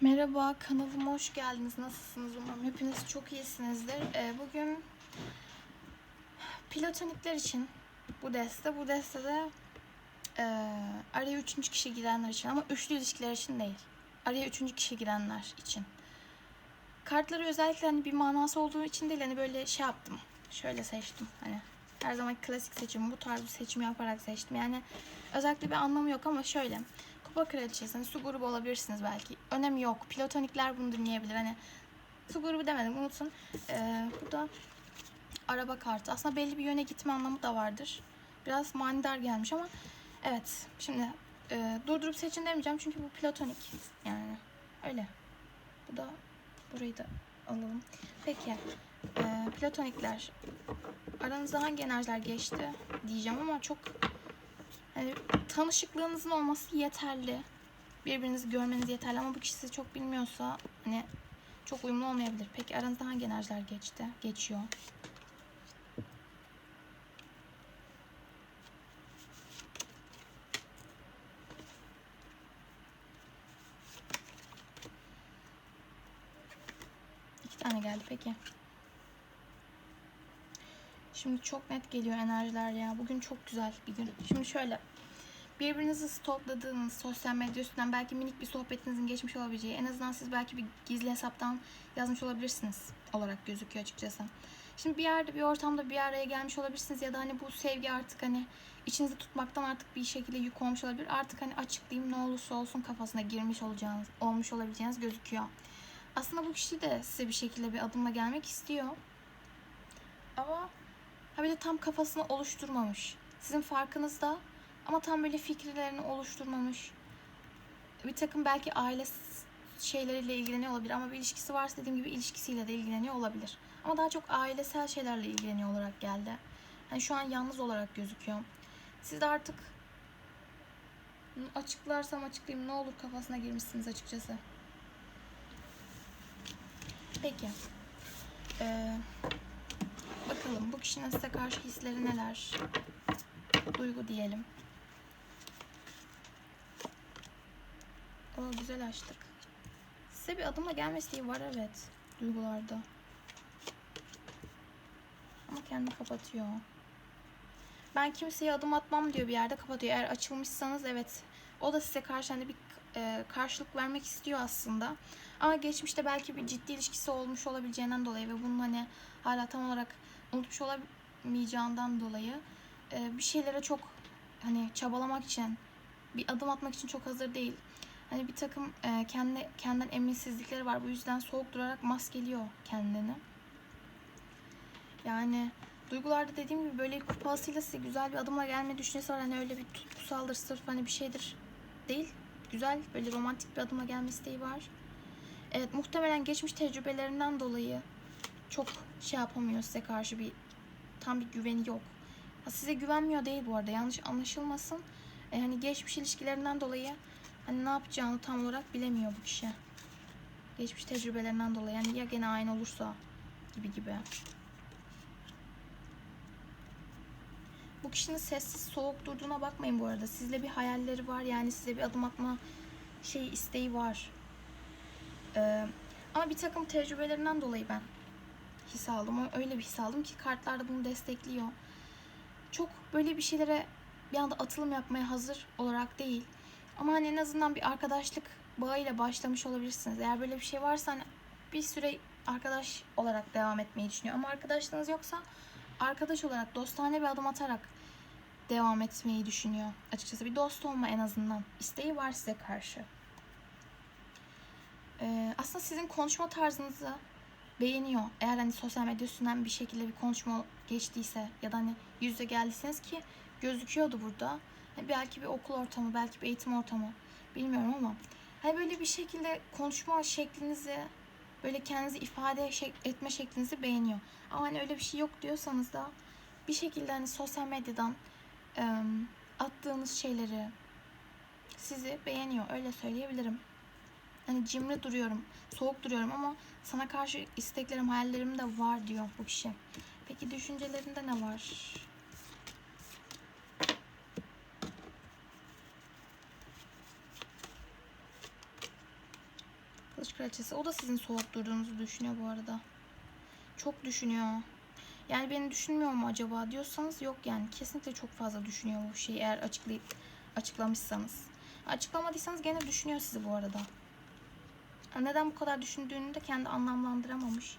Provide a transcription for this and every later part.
Merhaba, kanalıma hoş geldiniz. Nasılsınız umarım? Hepiniz çok iyisinizdir. Ee, bugün platonikler için bu deste. Bu destede e, araya üçüncü kişi girenler için ama üçlü ilişkiler için değil. Araya üçüncü kişi girenler için. Kartları özellikle hani bir manası olduğu için değil hani böyle şey yaptım. Şöyle seçtim hani. Her zaman klasik seçim bu tarz bir seçim yaparak seçtim. Yani özellikle bir anlamı yok ama şöyle. Kupa kraliçesi hani su grubu olabilirsiniz belki. Önemi yok. Platonikler bunu dinleyebilir. Hani su grubu demedim unutun. Ee, burada araba kartı. Aslında belli bir yöne gitme anlamı da vardır. Biraz manidar gelmiş ama evet. Şimdi e, durdurup seçin demeyeceğim çünkü bu platonik. Yani öyle. Bu da burayı da alalım. Peki. E, platonikler. Aranızda hangi enerjiler geçti diyeceğim ama çok Hani tanışıklığınızın olması yeterli. Birbirinizi görmeniz yeterli ama bu kişi sizi çok bilmiyorsa hani çok uyumlu olmayabilir. Peki aranızda hangi enerjiler geçti? Geçiyor. İki tane geldi peki. Şimdi çok net geliyor enerjiler ya. Bugün çok güzel bir gün. Şimdi şöyle. Birbirinizi stalkladığınız sosyal medya üstünden belki minik bir sohbetinizin geçmiş olabileceği, en azından siz belki bir gizli hesaptan yazmış olabilirsiniz olarak gözüküyor açıkçası. Şimdi bir yerde bir ortamda bir araya gelmiş olabilirsiniz ya da hani bu sevgi artık hani içinizi tutmaktan artık bir şekilde yük olmuş olabilir. Artık hani açıklayayım ne olursa olsun kafasına girmiş olacağınız, olmuş olabileceğiniz gözüküyor. Aslında bu kişi de size bir şekilde bir adımla gelmek istiyor. Ama Ha böyle tam kafasını oluşturmamış. Sizin farkınızda ama tam böyle fikirlerini oluşturmamış. Bir takım belki aile şeyleriyle ilgileniyor olabilir ama bir ilişkisi varsa dediğim gibi ilişkisiyle de ilgileniyor olabilir. Ama daha çok ailesel şeylerle ilgileniyor olarak geldi. Hani şu an yalnız olarak gözüküyor. Siz de artık açıklarsam açıklayayım ne olur kafasına girmişsiniz açıkçası. Peki. Ee, Bakalım bu kişinin size karşı hisleri neler? Duygu diyelim. O güzel açtık. Size bir adımla gelme isteği var evet. Duygularda. Ama kendini kapatıyor. Ben kimseye adım atmam diyor bir yerde kapatıyor. Eğer açılmışsanız evet. O da size karşı hani bir e, karşılık vermek istiyor aslında. Ama geçmişte belki bir ciddi ilişkisi olmuş olabileceğinden dolayı ve bunun hani hala tam olarak unutmuş olamayacağından dolayı e, bir şeylere çok hani çabalamak için bir adım atmak için çok hazır değil. Hani bir takım e, kendi kendinden eminsizlikleri var. Bu yüzden soğuk durarak maskeliyor kendini. Yani duygularda dediğim gibi böyle kupasıyla size güzel bir adımla gelme düşüncesi var. Hani öyle bir tutkusaldır sırf hani bir şeydir değil. Güzel böyle romantik bir adımla gelme isteği var. Evet muhtemelen geçmiş tecrübelerinden dolayı çok şey yapamıyor size karşı bir tam bir güveni yok. Ha, size güvenmiyor değil bu arada yanlış anlaşılmasın. E, hani geçmiş ilişkilerinden dolayı hani ne yapacağını tam olarak bilemiyor bu kişi. Geçmiş tecrübelerinden dolayı yani ya gene aynı olursa gibi gibi. Bu kişinin sessiz soğuk durduğuna bakmayın bu arada. Sizle bir hayalleri var yani size bir adım atma şey isteği var. Ee, ama bir takım tecrübelerinden dolayı ben his aldım. Öyle bir his aldım ki kartlar da bunu destekliyor. Çok böyle bir şeylere bir anda atılım yapmaya hazır olarak değil. Ama hani en azından bir arkadaşlık bağıyla başlamış olabilirsiniz. Eğer böyle bir şey varsa hani bir süre arkadaş olarak devam etmeyi düşünüyor. Ama arkadaşlığınız yoksa arkadaş olarak dostane bir adım atarak devam etmeyi düşünüyor. Açıkçası bir dost olma en azından. isteği var size karşı. Ee, aslında sizin konuşma tarzınızı beğeniyor. Eğer hani sosyal medya üstünden bir şekilde bir konuşma geçtiyse ya da hani yüzde geldiyseniz ki gözüküyordu burada. Hani belki bir okul ortamı, belki bir eğitim ortamı bilmiyorum ama hani böyle bir şekilde konuşma şeklinizi böyle kendinizi ifade etme şeklinizi beğeniyor. Ama hani öyle bir şey yok diyorsanız da bir şekilde hani sosyal medyadan ıı, attığınız şeyleri sizi beğeniyor. Öyle söyleyebilirim hani cimri duruyorum, soğuk duruyorum ama sana karşı isteklerim, hayallerim de var diyor bu kişi. Peki düşüncelerinde ne var? Kraliçesi. O da sizin soğuk durduğunuzu düşünüyor bu arada. Çok düşünüyor. Yani beni düşünmüyor mu acaba diyorsanız yok yani. Kesinlikle çok fazla düşünüyor bu şeyi eğer açıklayıp açıklamışsanız. Açıklamadıysanız gene düşünüyor sizi bu arada. Neden bu kadar düşündüğünü de kendi anlamlandıramamış.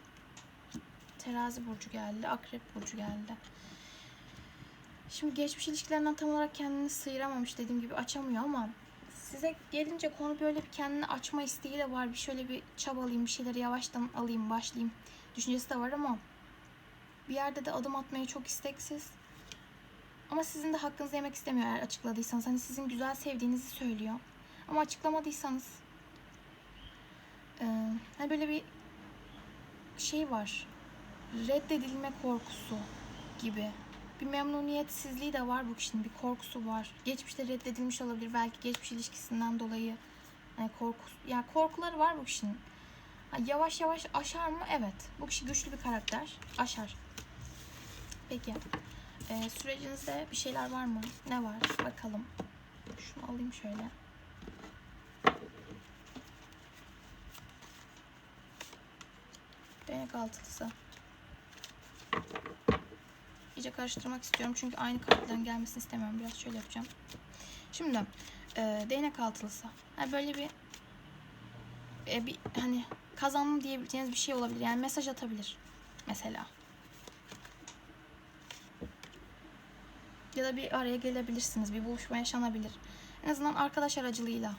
Terazi burcu geldi, akrep burcu geldi. Şimdi geçmiş ilişkilerinden tam olarak kendini sıyıramamış dediğim gibi açamıyor ama size gelince konu böyle bir kendini açma isteği de var. Bir şöyle bir çabalayayım, bir şeyleri yavaştan alayım, başlayayım düşüncesi de var ama bir yerde de adım atmaya çok isteksiz. Ama sizin de hakkınızı yemek istemiyor eğer açıkladıysanız. Hani sizin güzel sevdiğinizi söylüyor. Ama açıklamadıysanız ee, hani böyle bir şey var. Reddedilme korkusu gibi. Bir memnuniyetsizliği de var bu kişinin. Bir korkusu var. Geçmişte reddedilmiş olabilir. Belki geçmiş ilişkisinden dolayı yani korkusu, yani korkuları var bu kişinin. Ha, yavaş yavaş aşar mı? Evet. Bu kişi güçlü bir karakter. Aşar. Peki. Ee, sürecinizde bir şeyler var mı? Ne var? Bakalım. Şunu alayım şöyle. Değnek altılısı. İyice karıştırmak istiyorum çünkü aynı kartların gelmesini istemiyorum. Biraz şöyle yapacağım. Şimdi e, değnek altılısı. Yani böyle bir, e, bir hani kazandım diyebileceğiniz bir şey olabilir. Yani mesaj atabilir mesela. Ya da bir araya gelebilirsiniz. Bir buluşma yaşanabilir. En azından arkadaş aracılığıyla.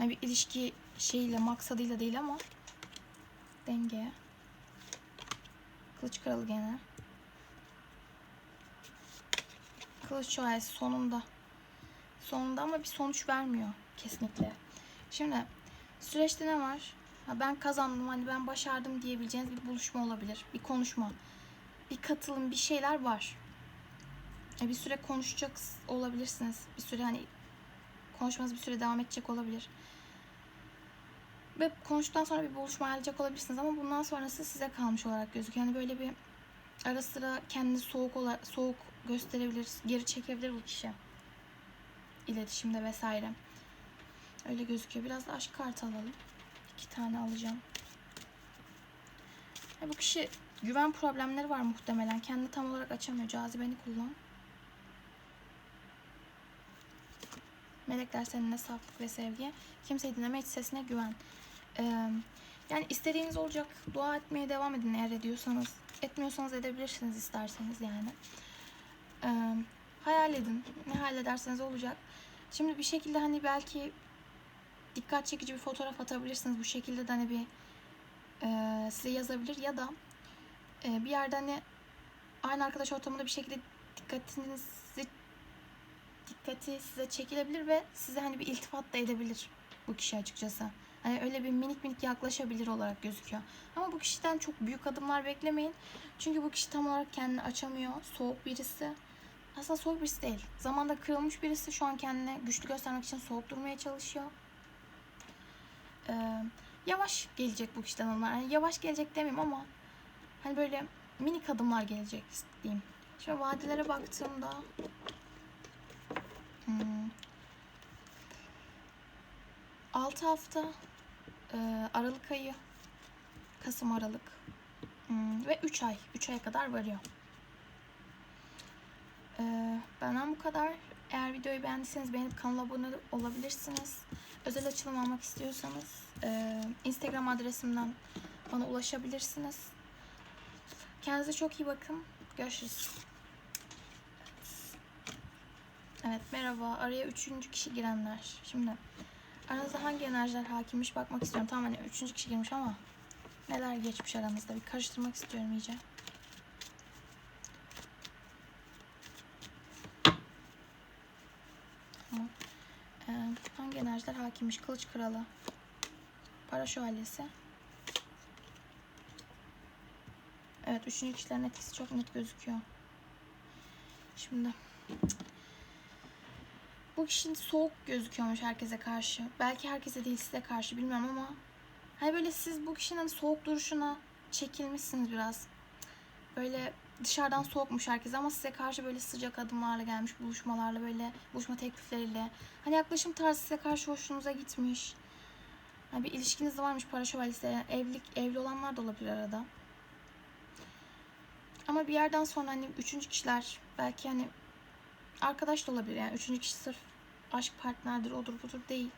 Yani bir ilişki şeyiyle, maksadıyla değil ama denge. Kılıç kralı gene. Kılıç şövalyesi sonunda. Sonunda ama bir sonuç vermiyor kesinlikle. Şimdi süreçte ne var? Ha, ben kazandım hani ben başardım diyebileceğiniz bir buluşma olabilir. Bir konuşma. Bir katılım bir şeyler var. E, bir süre konuşacak olabilirsiniz. Bir süre hani konuşmanız bir süre devam edecek olabilir. Ve konuştuktan sonra bir buluşma ayarlayacak olabilirsiniz ama bundan sonrası size kalmış olarak gözüküyor. Yani böyle bir ara sıra kendini soğuk ola, soğuk gösterebilir, geri çekebilir bu kişi. İletişimde vesaire. Öyle gözüküyor. Biraz da aşk kartı alalım. İki tane alacağım. Ya bu kişi güven problemleri var muhtemelen. Kendini tam olarak açamıyor. Cazibeni kullan. Melekler seninle saflık ve sevgi. Kimseyi dinleme hiç sesine güven. Ee, yani istediğiniz olacak. Dua etmeye devam edin eğer ediyorsanız. Etmiyorsanız edebilirsiniz isterseniz yani. Ee, hayal edin. Ne hallederseniz olacak. Şimdi bir şekilde hani belki dikkat çekici bir fotoğraf atabilirsiniz. Bu şekilde de hani bir e, size yazabilir ya da e, bir yerde hani aynı arkadaş ortamında bir şekilde dikkatinizi dikkati size çekilebilir ve size hani bir iltifat da edebilir bu kişi açıkçası. Hani öyle bir minik minik yaklaşabilir olarak gözüküyor. Ama bu kişiden çok büyük adımlar beklemeyin. Çünkü bu kişi tam olarak kendini açamıyor. Soğuk birisi. Aslında soğuk birisi değil. Zamanda kırılmış birisi şu an kendini güçlü göstermek için soğuk durmaya çalışıyor. Ee, yavaş gelecek bu kişiden onlar. Yani yavaş gelecek demeyeyim ama hani böyle minik adımlar gelecek diyeyim. Şimdi vadelere baktığımda hmm, 6 hafta e, Aralık ayı Kasım Aralık hmm, ve 3 ay 3 aya kadar varıyor. E, benden bu kadar. Eğer videoyu beğendiyseniz beğenip kanala abone olabilirsiniz. Özel açılım almak istiyorsanız e, Instagram adresimden bana ulaşabilirsiniz. Kendinize çok iyi bakın. Görüşürüz. Evet merhaba. Araya üçüncü kişi girenler. Şimdi aranızda hangi enerjiler hakimmiş bakmak istiyorum. Tamam hani üçüncü kişi girmiş ama neler geçmiş aranızda bir karıştırmak istiyorum iyice. Ee, hangi enerjiler hakimmiş? Kılıç kralı. Para şövalyesi. Evet üçüncü kişilerin etkisi çok net gözüküyor. Şimdi bu kişinin soğuk gözüküyormuş herkese karşı. Belki herkese değil size karşı bilmiyorum ama hani böyle siz bu kişinin hani soğuk duruşuna çekilmişsiniz biraz. Böyle dışarıdan soğukmuş herkes ama size karşı böyle sıcak adımlarla gelmiş buluşmalarla böyle buluşma teklifleriyle. Hani yaklaşım tarzı size karşı hoşunuza gitmiş. Hani bir ilişkiniz varmış para şövalyesi. Yani evlilik, evli olanlar da olabilir arada. Ama bir yerden sonra hani üçüncü kişiler belki hani arkadaş da olabilir. Yani üçüncü kişi sırf aşk partnerdir, odur budur değil.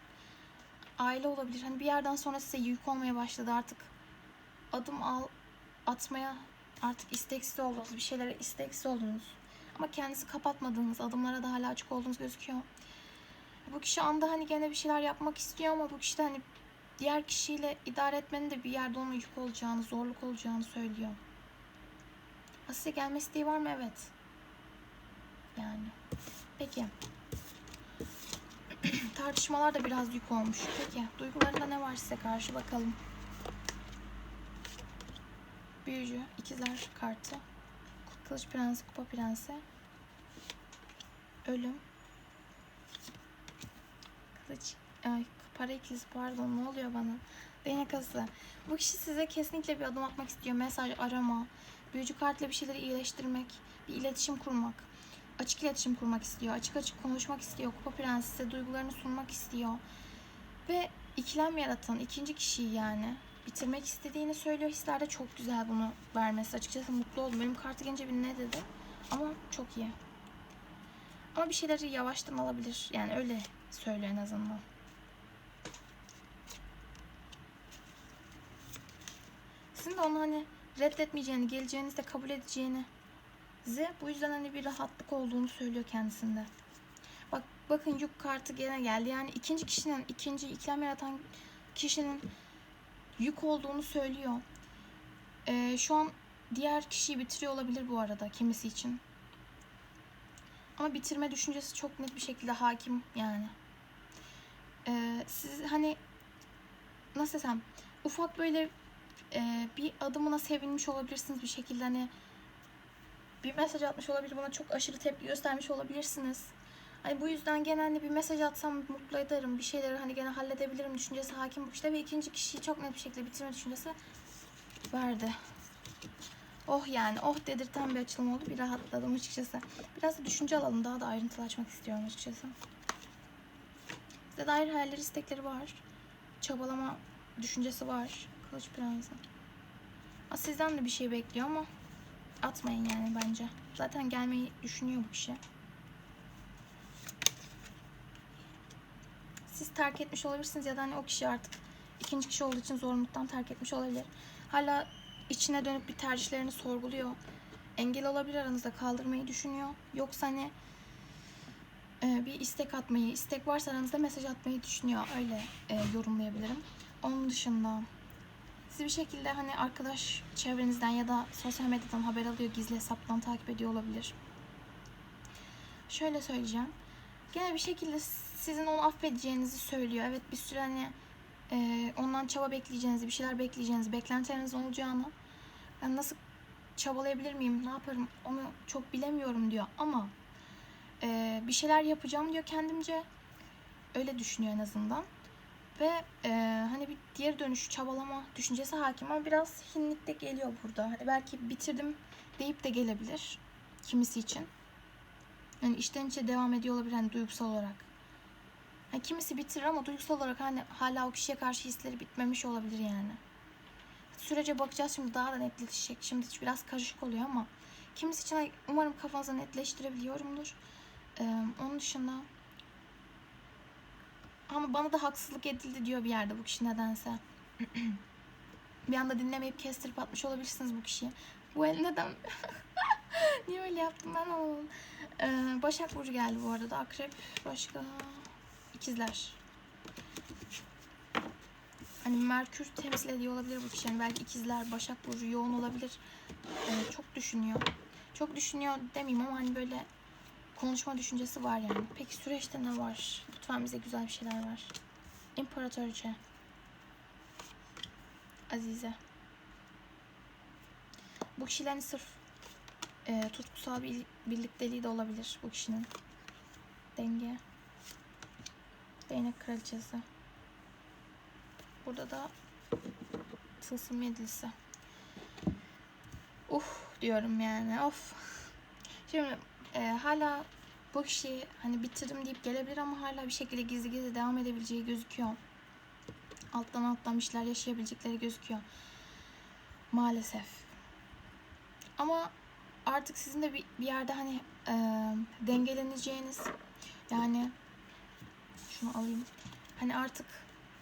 Aile olabilir. Hani bir yerden sonra size yük olmaya başladı artık. Adım al, atmaya artık isteksiz oldunuz. Bir şeylere isteksiz oldunuz. Ama kendisi kapatmadığınız, adımlara da hala açık olduğunuz gözüküyor. Bu kişi anda hani gene bir şeyler yapmak istiyor ama bu kişi de hani diğer kişiyle idare etmenin de bir yerde ona yük olacağını, zorluk olacağını söylüyor. Size gelme isteği var mı? Evet. Yani. Peki. Tartışmalar da biraz yük olmuş. Peki. Duygularında ne var size karşı bakalım. Büyücü, ikizler kartı. Kılıç prensi, kupa prensi. Ölüm. Kılıç, ay, para ikilisi pardon ne oluyor bana? Değnek ası. Bu kişi size kesinlikle bir adım atmak istiyor. Mesaj, arama, büyücü kartla bir şeyleri iyileştirmek, bir iletişim kurmak. Açık iletişim kurmak istiyor. Açık açık konuşmak istiyor. Kupa prensi size duygularını sunmak istiyor. Ve ikilem yaratan ikinci kişiyi yani bitirmek istediğini söylüyor. Hisler de çok güzel bunu vermesi. Açıkçası mutlu oldum. Benim kartı gelince bir ne dedi. Ama çok iyi. Ama bir şeyleri yavaştan alabilir. Yani öyle söylüyor en azından. Sizin de onu hani reddetmeyeceğini, geleceğinizi de kabul edeceğini size bu yüzden hani bir rahatlık olduğunu söylüyor kendisinde. Bak bakın yük kartı gene geldi. Yani ikinci kişinin, ikinci ikilem yaratan kişinin yük olduğunu söylüyor. Ee, şu an diğer kişiyi bitiriyor olabilir bu arada kimisi için. Ama bitirme düşüncesi çok net bir şekilde hakim yani. Ee, siz hani nasıl desem ufak böyle e, bir adımına sevinmiş olabilirsiniz bir şekilde hani bir mesaj atmış olabilir buna çok aşırı tepki göstermiş olabilirsiniz. Hani bu yüzden genelde bir mesaj atsam mutlu ederim. Bir şeyleri hani gene halledebilirim düşüncesi hakim bu işte ve ikinci kişiyi çok net bir şekilde bitirme düşüncesi verdi. Oh yani oh dedirten bir açılım oldu. Bir rahatladım açıkçası. Biraz da düşünce alalım. Daha da ayrıntılı açmak istiyorum açıkçası. Size dair hayalleri, istekleri var. Çabalama düşüncesi var. Kılıç prensi. Sizden de bir şey bekliyor ama atmayın yani bence. Zaten gelmeyi düşünüyor bu kişi. Siz terk etmiş olabilirsiniz ya da hani o kişi artık ikinci kişi olduğu için zorunluluktan terk etmiş olabilir. Hala içine dönüp bir tercihlerini sorguluyor. Engel olabilir aranızda kaldırmayı düşünüyor. Yoksa hani e, bir istek atmayı, istek varsa aranızda mesaj atmayı düşünüyor. Öyle e, yorumlayabilirim. Onun dışında siz bir şekilde hani arkadaş çevrenizden ya da sosyal medyadan haber alıyor, gizli hesaptan takip ediyor olabilir. Şöyle söyleyeceğim. Gene bir şekilde sizin onu affedeceğinizi söylüyor. Evet bir süre hani e, ondan çaba bekleyeceğinizi, bir şeyler bekleyeceğinizi, beklentileriniz olacağını ben nasıl çabalayabilir miyim, ne yaparım onu çok bilemiyorum diyor. Ama e, bir şeyler yapacağım diyor kendimce. Öyle düşünüyor en azından. Ve e, hani bir diğer dönüş çabalama düşüncesi hakim ama biraz hinlik de geliyor burada. Hani belki bitirdim deyip de gelebilir kimisi için. Yani içten içe devam ediyor olabilir hani duygusal olarak. Yani kimisi bitirir ama duygusal olarak hani hala o kişiye karşı hisleri bitmemiş olabilir yani. Sürece bakacağız şimdi daha da netleşecek. Şimdi biraz karışık oluyor ama kimisi için umarım kafanızda netleştirebiliyorumdur. Ee, onun dışında ama bana da haksızlık edildi diyor bir yerde bu kişi nedense. bir anda dinlemeyip kestirip atmış olabilirsiniz bu kişiyi. Bu el neden? Niye öyle yaptım ben anlamadım. Ee, Başak Burcu geldi bu arada. Akrep başka ikizler. Hani Merkür temsil ediyor olabilir bu kişi. Yani belki ikizler, Başak Burcu yoğun olabilir. Ee, çok düşünüyor. Çok düşünüyor demeyeyim ama hani böyle konuşma düşüncesi var yani. Peki süreçte ne var? Lütfen bize güzel bir şeyler var. İmparatoriçe. Azize. Bu kişilerin sırf e, tutkusal bir birlikteliği de olabilir bu kişinin. Denge. Değnek kraliçesi. Burada da tılsım yedilisi. Uh diyorum yani of. Şimdi e, hala bu kişi hani bitirdim deyip gelebilir ama hala bir şekilde gizli gizli devam edebileceği gözüküyor. alttan alttan bir şeyler yaşayabilecekleri gözüküyor. Maalesef. Ama artık sizin de bir, bir yerde hani e, dengeleneceğiniz yani şunu alayım. Hani artık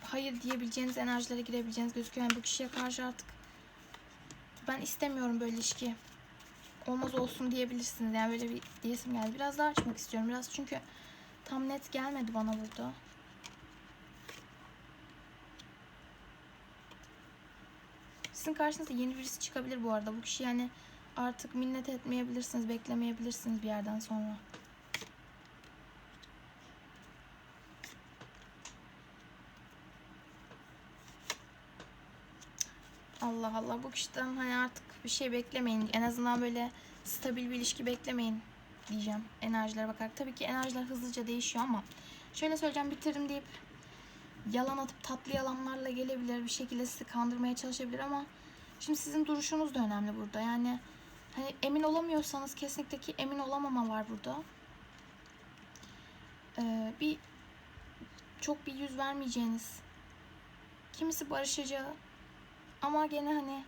hayır diyebileceğiniz enerjilere girebileceğiniz gözüküyor. Yani bu kişiye karşı artık ben istemiyorum böyle ilişki. Olmaz olsun diyebilirsiniz. Yani böyle bir diyesim geldi. Biraz daha açmak istiyorum. Biraz çünkü tam net gelmedi bana burada. Sizin karşınıza yeni birisi çıkabilir bu arada. Bu kişi yani artık minnet etmeyebilirsiniz, beklemeyebilirsiniz bir yerden sonra. Allah Allah bu kişiden hani artık bir şey beklemeyin. En azından böyle stabil bir ilişki beklemeyin diyeceğim enerjilere bakarak. Tabii ki enerjiler hızlıca değişiyor ama şöyle söyleyeceğim bitirdim deyip yalan atıp tatlı yalanlarla gelebilir. Bir şekilde sizi kandırmaya çalışabilir ama şimdi sizin duruşunuz da önemli burada. Yani hani emin olamıyorsanız kesinlikle ki emin olamama var burada. Ee, bir çok bir yüz vermeyeceğiniz kimisi barışacağı ama gene hani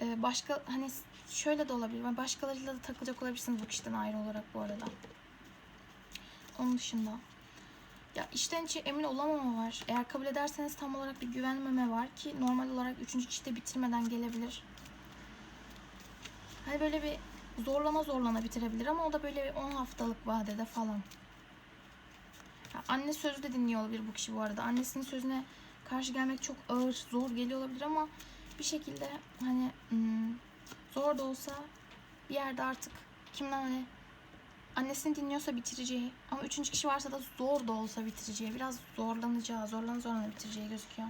e, başka hani şöyle de olabilir. Başkalarıyla da takılacak olabilirsiniz bu kişiden ayrı olarak bu arada. Onun dışında ya içten içe emin olamama var. Eğer kabul ederseniz tam olarak bir güvenmeme var ki normal olarak üçüncü kişide bitirmeden gelebilir. Hani böyle bir zorlana zorlana bitirebilir ama o da böyle bir 10 haftalık vadede falan. Ya anne sözü de dinliyor olabilir bu kişi bu arada. Annesinin sözüne karşı gelmek çok ağır, zor geliyor olabilir ama bir şekilde hani hmm, zor da olsa bir yerde artık kimden hani annesini dinliyorsa bitireceği ama üçüncü kişi varsa da zor da olsa bitireceği biraz zorlanacağı zorlana zorlana bitireceği gözüküyor.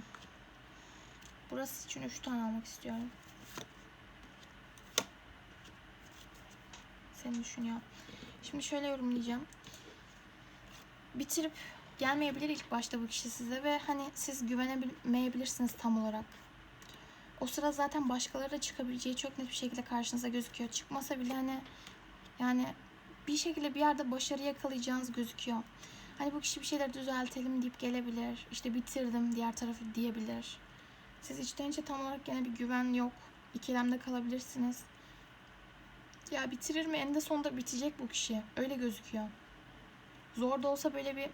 Burası için üç tane almak istiyorum. Seni düşünüyor. Şimdi şöyle yorumlayacağım. Bitirip gelmeyebilir ilk başta bu kişi size ve hani siz güvenemeyebilirsiniz tam olarak. O sıra zaten başkaları da çıkabileceği çok net bir şekilde karşınıza gözüküyor. Çıkmasa bile hani yani bir şekilde bir yerde başarı yakalayacağınız gözüküyor. Hani bu kişi bir şeyler düzeltelim deyip gelebilir. İşte bitirdim diğer tarafı diyebilir. Siz içten içe tam olarak gene bir güven yok. İkilemde kalabilirsiniz. Ya bitirir mi? Eninde sonunda bitecek bu kişi. Öyle gözüküyor. Zor da olsa böyle bir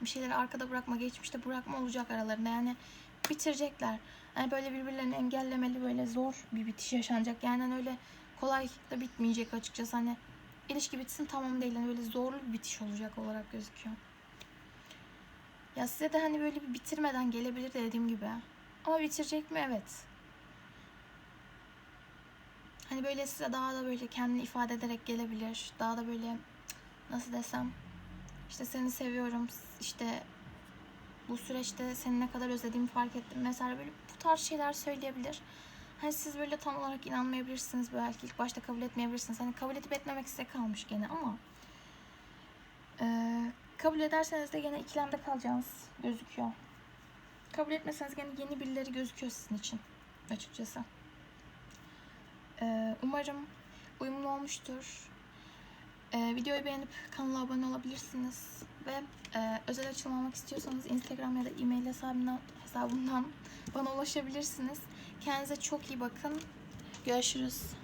bir şeyleri arkada bırakma, geçmişte bırakma olacak aralarında. Yani bitirecekler. Yani böyle birbirlerini engellemeli böyle zor bir bitiş yaşanacak. Yani hani öyle kolay da bitmeyecek açıkçası. Hani ilişki bitsin tamam değil. Yani böyle zorlu bir bitiş olacak olarak gözüküyor. Ya size de hani böyle bir bitirmeden gelebilir de dediğim gibi. Ama bitirecek mi? Evet. Hani böyle size daha da böyle kendini ifade ederek gelebilir. Daha da böyle nasıl desem işte seni seviyorum işte bu süreçte seni ne kadar özlediğimi fark ettim. Mesela böyle bu tarz şeyler söyleyebilir. Hani siz böyle tam olarak inanmayabilirsiniz belki ilk başta kabul etmeyebilirsiniz. Hani kabul edip etmemek size kalmış gene ama e, kabul ederseniz de gene ikilemde kalacağınız gözüküyor. Kabul etmeseniz gene yeni birileri gözüküyor sizin için açıkçası. E, umarım uyumlu olmuştur. Ee, videoyu beğenip kanala abone olabilirsiniz. Ve e, özel açılım almak istiyorsanız Instagram ya da e-mail hesabından, hesabından bana ulaşabilirsiniz. Kendinize çok iyi bakın. Görüşürüz.